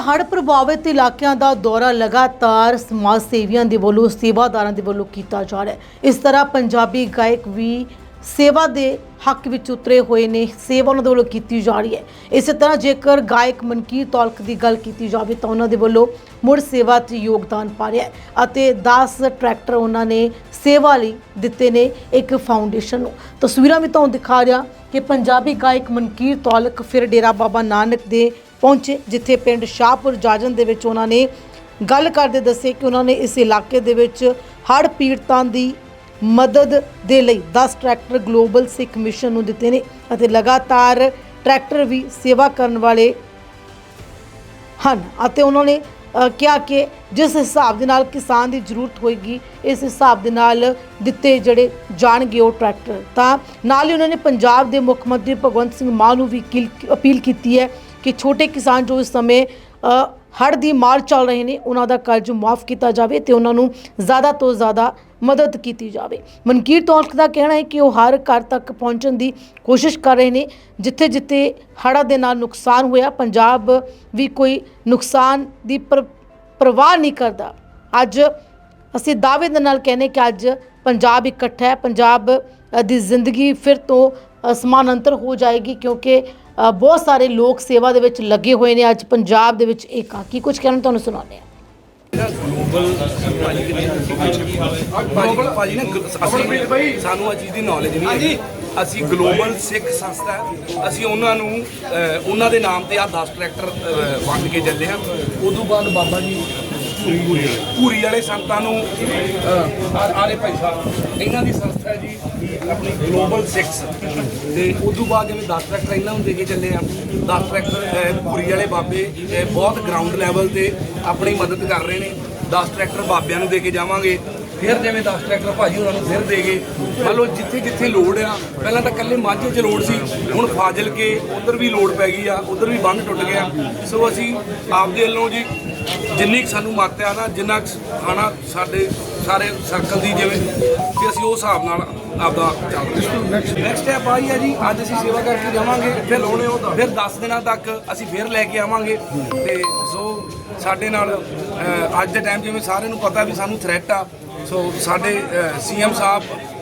ਹੜ੍ਹ ਪ੍ਰਭਾਵਿਤ ਇਲਾਕਿਆਂ ਦਾ ਦੌਰਾ ਲਗਾਤਾਰ ਸਮਾਜ ਸੇਵੀਆਂ ਦੇ ਵੱਲੋਂ, ਸੇਵਾਦਾਰਾਂ ਦੇ ਵੱਲੋਂ ਕੀਤਾ ਜਾ ਰਿਹਾ ਹੈ। ਇਸ ਤਰ੍ਹਾਂ ਪੰਜਾਬੀ ਗਾਇਕ ਵੀ ਸੇਵਾ ਦੇ ਹੱਕ ਵਿੱਚ ਉਤਰੇ ਹੋਏ ਨੇ। ਸੇਵਾ ਉਹਨਾਂ ਦੇ ਵੱਲੋਂ ਕੀਤੀ ਜਾ ਰਹੀ ਹੈ। ਇਸੇ ਤਰ੍ਹਾਂ ਜੇਕਰ ਗਾਇਕ ਮਨਕੀਰ ਤੌਲਕ ਦੀ ਗੱਲ ਕੀਤੀ ਜਾਵੇ ਤਾਂ ਉਹਨਾਂ ਦੇ ਵੱਲੋਂ ਮੁੜ ਸੇਵਾ 'ਚ ਯੋਗਦਾਨ ਪਾ ਰਿਹਾ ਹੈ ਅਤੇ 10 ਟਰੈਕਟਰ ਉਹਨਾਂ ਨੇ ਸੇਵਾ ਲਈ ਦਿੱਤੇ ਨੇ ਇੱਕ ਫਾਊਂਡੇਸ਼ਨ ਨੂੰ। ਤਸਵੀਰਾਂ ਵੀ ਤੁਹਾਨੂੰ ਦਿਖਾ ਰਿਹਾ ਕਿ ਪੰਜਾਬੀ ਗਾਇਕ ਮਨਕੀਰ ਤੌਲਕ, ਫਿਰ ਡੇਰਾ ਬਾਬਾ ਨਾਨਕ ਦੇ ਪਹੁੰਚੇ, ਜਿੱਥੇ ਪਿੰਡ ਸ਼ਾਹਪੁਰ ਜਾਜਨ ਦੇ ਵਿੱਚ ਉਹਨਾਂ ਨੇ ਗੱਲ ਕਰਦੇ ਦੱਸੇ ਕਿ ਉਹਨਾਂ ਨੇ ਇਸ ਇਲਾਕੇ ਦੇ ਵਿੱਚ ਹੜ੍ਹ ਪੀੜਤਾਂ ਦੀ ਮਦਦ ਦੇ ਲਈ 10 ਟਰੈਕਟਰ ਗਲੋਬਲ ਸਿੱਖ ਮਿਸ਼ਨ ਨੂੰ ਦਿੱਤੇ ਨੇ ਅਤੇ ਲਗਾਤਾਰ ਟਰੈਕਟਰ ਵੀ ਸੇਵਾ ਕਰਨ ਵਾਲੇ ਹਨ। ਅਤੇ ਉਹਨਾਂ ਨੇ ਕਿਹਾ ਕਿ ਜਿਸ ਹਿਸਾਬ ਦੇ ਨਾਲ ਕਿਸਾਨ ਦੀ ਜ਼ਰੂਰਤ ਹੋਏਗੀ, ਇਸ ਹਿਸਾਬ ਦੇ ਨਾਲ ਦਿੱਤੇ ਜਿਹੜੇ ਜਾਣਗੇ ਉਹ ਟਰੈਕਟਰ। ਤਾਂ ਨਾਲ ਹੀ ਉਹਨਾਂ ਨੇ ਪੰਜਾਬ ਦੇ ਮੁੱਖ ਮੰਤਰੀ ਭਗਵੰਤ ਸਿੰਘ ਮਾਨ ਨੂੰ ਵੀ ਕਿਲ- ਅਪੀਲ ਕੀਤੀ ਹੈ ਕਿ ਛੋਟੇ ਕਿਸਾਨ ਜੋ ਇਸ ਸਮੇਂ ਅ, ਹੜ੍ਹ ਦੀ ਮਾਰ ਚੱਲ ਰਹੇ ਨੇ ਉਹਨਾਂ ਦਾ ਕਰਜ਼ ਮਾਫ ਕੀਤਾ ਜਾਵੇ ਤੇ ਉਹਨਾਂ ਨੂੰ ਜ਼ਿਆਦਾ ਤੋਂ ਜ਼ਿਆਦਾ ਮਦਦ ਕੀਤੀ ਜਾਵੇ। ਮਨਕੀਰ ਤੌਲਖ ਦਾ ਕਹਿਣਾ ਹੈ ਕਿ ਉਹ ਹਰ ਘਰ ਤੱਕ ਪਹੁੰਚਣ ਦੀ ਕੋਸ਼ਿਸ਼ ਕਰ ਰਹੇ ਨੇ ਜਿੱਥੇ ਜਿੱਥੇ ਹੜ੍ਹਾਂ ਦੇ ਨਾਲ ਨੁਕਸਾਨ ਹੋਇਆ ਪੰਜਾਬ ਵੀ ਕੋਈ ਨੁਕਸਾਨ ਦੀ ਪਰਵਾਹ ਨਹੀਂ ਕਰਦਾ। ਅੱਜ ਅਸੀਂ ਦਾਅਵੇ ਦੇ ਨਾਲ ਕਹਿੰਦੇ ਕਿ ਅੱਜ ਪੰਜਾਬ ਇਕੱਠਾ ਹੈ ਪੰਜਾਬ ਦੀ ਜ਼ਿੰਦਗੀ ਫਿਰ ਤੋਂ ਅ, ਸਮਾਨਾਂਤਰ ਹੋ ਜਾਏਗੀ ਕਿਉਂਕਿ ਬਹੁਤ ਸਾਰੇ ਲੋਕ ਸੇਵਾ ਦੇ ਵਿੱਚ ਲੱਗੇ ਹੋਏ ਨੇ। ਅੱਜ ਪੰਜਾਬ ਦੇ ਵਿੱਚ ਏਕਾਕੀ। ਕੁਝ ਕਹਿਣਾ ਤੁਹਾਨੂੰ ਸੁਣਾਉਂਦੇ ਹਾਂ। ਗਲੋਬਲ ਭਾਜੀ ਕਿੰਨੇ ਭਾਜੀ ਭਾਜੀ ਨੇ ਗ- ਅਸੀਂ ਸਾਨੂੰ ਆ ਚੀਜ਼ ਦੀ ਨੌਲੇਜ ਨਹੀਂ ਹੈਗੀ। ਅਸੀਂ ਗਲੋਬਲ ਸਿੱਖ ਸੰਸਥਾ ਹੈ। ਅਸੀਂ ਉਹਨਾਂ ਨੂੰ ਉਹਨਾਂ ਦੇ ਨਾਮ ਤੇ ਆ 10 ਟਰੈਕਟਰ ਵੰਡ ਕੇ ਚੱਲੇ ਹਾਂ। ਉਦੋਂ ਬਾਅਦ ਬਾਬਾ ਜੀ ਪੂਰੀ। ਵਾਲੇ ਸੰਤਾਂ ਨੂੰ ਆਰੇ ਭਾਈ ਸਾਹਿਬ ਇਹਨਾਂ ਦੀ ਸੰਸਥਾ ਜੀ ਆਪਣੀ ਗਲੋਬਲ ਸਿੱਖਸ ਤੇ ਤੋਂ ਬਾਅਦ ਜਿਵੇਂ 10 ਟਰੈਕਟਰ ਇਹਨਾਂ ਨੂੰ ਦੇ ਕੇ ਚੱਲੇ ਆ 10 ਟਰੈਕਟਰ ਅਹ, ਪੂਰੀ ਵਾਲੇ ਬਾਬੇ ਬਹੁਤ ਗਰਾਊਂਡ ਲੈਵਲ ਤੇ ਆਪਣੀ ਮਦਦ ਕਰ ਰਹੇ ਨੇ। 10 ਟਰੈਕਟਰ ਬਾਬਿਆਂ ਨੂੰ ਦੇ ਕੇ ਜਾਵਾਂਗੇ। ਫਿਰ ਜਿਵੇਂ 10 ਟਰੈਕਟਰ ਭਾਜੀ ਉਹਨਾਂ ਨੂੰ ਫਿਰ ਦੇ ਗਏ ਮੰਨ ਲਓ ਜਿੱਥੇ ਜਿੱਥੇ ਲੋੜ ਆ ਪਹਿਲਾਂ ਤਾਂ ਇਕੱਲੇ ਮਾਝੇ 'ਚ ਲੋੜ ਸੀ ਹੁਣ ਫਾਜ਼ਿਲ ਕੇ ਉਧਰ ਵੀ ਲੋੜ ਪੈ ਗਈ ਆ ਉਧਰ ਵੀ ਬੰਨ ਟੁੱਟ ਗਿਆ। ਸੋ ਅਸੀਂ ਆਪਦੇ ਵੱਲੋਂ ਜੀ ਜਿੰਨੀ ਸਾਨੂੰ ਮੱਤ ਆ ਨਾ ਜਿੰਨਾ ਖਾਣਾ ਸਾਡੇ ਸਾਰੇ ਸਰਕਲ ਦੀ ਜਿਵੇਂ ਕਿ ਅਸੀਂ ਉਸ ਹਿਸਾਬ ਨਾਲ ਆਪਦਾ ਚੱਲਦੇ ਨੈਕਸਟ ਸਟੈਪ ਆਈ ਆ ਜੀ ਅੱਜ ਅਸੀਂ ਸੇਵਾ ਕਰਕੇ ਜਾਵਾਂਗੇ ਫਿਰ ਲਾਉਣੇ ਉਹ ਫਿਰ 10 ਦਿਨਾਂ ਤੱਕ ਅਸੀਂ ਫਿਰ ਲੈ ਕੇ ਆਵਾਂਗੇ। ਤੇ ਸੋ ਸਾਡੇ ਨਾਲ ਅੱਜ ਦੇ ਟਾਈਮ ਜਿਵੇਂ ਸਾਰਿਆਂ ਨੂੰ ਪਤਾ ਵੀ ਸਾਨੂੰ ਥ੍ਰੈਟ ਆ ਸੋ ਸਾਡੇ ਸੀਐਮ ਸਾਹਿਬ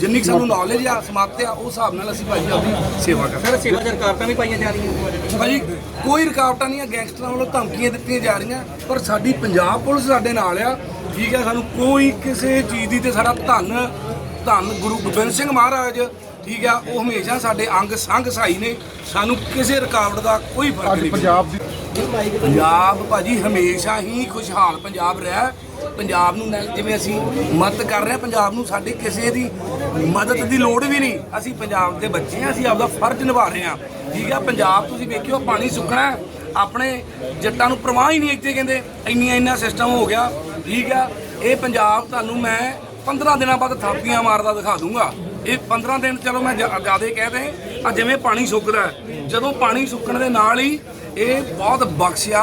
ਜਿੰਨੀ ਕੁ ਸਾਨੂੰ ਨੌਲੇਜ ਆ ਸਮਾਪਤ ਆ ਉਸ ਹਿਸਾਬ ਨਾਲ ਅਸੀਂ ਭਾਈ ਆਪਦੀ ਸੇਵਾ ਕਰਦੇ ਸਰ ਸੇਵਾ ਰੁਕਾਵਟਾਂ ਵੀ ਪਾਈਆਂ ਜਾ ਰਹੀਆਂ ਭਾਜੀ ਕੋਈ ਰੁਕਾਵਟਾਂ ਨਹੀਂ ਆ ਗੈਂਗਸਟਰਾਂ ਵੱਲੋਂ ਧਮਕੀਆਂ ਦਿੱਤੀਆਂ ਜਾ ਰਹੀਆਂ ਪਰ ਸਾਡੀ ਪੰਜਾਬ ਪੁਲਿਸ ਸਾਡੇ ਨਾਲ ਆ। ਠੀਕ ਆ ਸਾਨੂੰ ਕੋਈ ਕਿਸੇ ਚੀਜ਼ ਦੀ ਤੇ ਸਾਡਾ ਧੰਨ ਧੰਨ ਗੁਰੂ ਗੋਬਿੰਦ ਸਿੰਘ ਮਹਾਰਾਜ ਠੀਕ ਆ ਉਹ ਹਮੇਸ਼ਾ ਸਾਡੇ ਅੰਗ ਸੰਗ ਸਹਾਈ ਨੇ। ਸਾਨੂੰ ਕਿਸੇ ਰੁਕਾਵਟ ਦਾ ਕੋਈ ਫ਼ਰਕ ਨਹੀਂ ਪੰਜਾਬ ਦੀ ਪੰਜਾਬ ਭਾਜੀ ਹਮੇਸ਼ਾ ਹੀ ਖੁਸ਼ਹਾਲ ਪੰਜਾਬ ਰਿਹਾ। ਪੰਜਾਬ ਨੂੰ ਜਿਵੇਂ ਅਸੀਂ ਮਦਦ ਕਰ ਰਹੇ ਹਾਂ, ਪੰਜਾਬ ਨੂੰ ਸਾਡੀ ਕਿਸੇ ਦੀ ਮਦਦ ਦੀ ਲੋੜ ਵੀ ਨਹੀਂ। ਅਸੀਂ ਪੰਜਾਬ ਦੇ ਬੱਚੇ ਹਾਂ, ਅਸੀਂ ਆਪਦਾ ਫਰਜ਼ ਨਿਭਾ ਰਹੇ ਹਾਂ। ਠੀਕ ਆ ਪੰਜਾਬ ਤੁਸੀਂ ਵੇਖਿਓ, ਪਾਣੀ ਸੁੱਕਣਾ ਆਪਣੇ ਜੱਟਾਂ ਨੂੰ ਪ੍ਰਵਾਹ ਹੀ ਨਹੀਂ ਇੱਥੇ ਕਹਿੰਦੇ, ਇੰਨੀਆਂ ਇੰਨਾ ਸਿਸਟਮ ਹੋ ਗਿਆ। ਠੀਕ ਆ ਇਹ ਪੰਜਾਬ ਤੁਹਾਨੂੰ ਮੈਂ 15 ਦਿਨਾਂ ਬਾਅਦ ਥਾਪੀਆਂ ਮਾਰਦਾ ਦਿਖਾ ਦੂੰਗਾ। ਇਹ 15 ਦਿਨ ਚਲੋ ਮੈਂ ਜਿਆਦੇ ਕਹਿ ਦੇ ਆ ਜਿਵੇਂ ਪਾਣੀ ਸੁੱਕਦਾ ਜਦੋਂ ਪਾਣੀ ਸੁੱਕਣ ਦੇ ਨਾਲ ਹੀ ਇਹ ਬਹੁਤ ਬਖਸ਼ਿਆ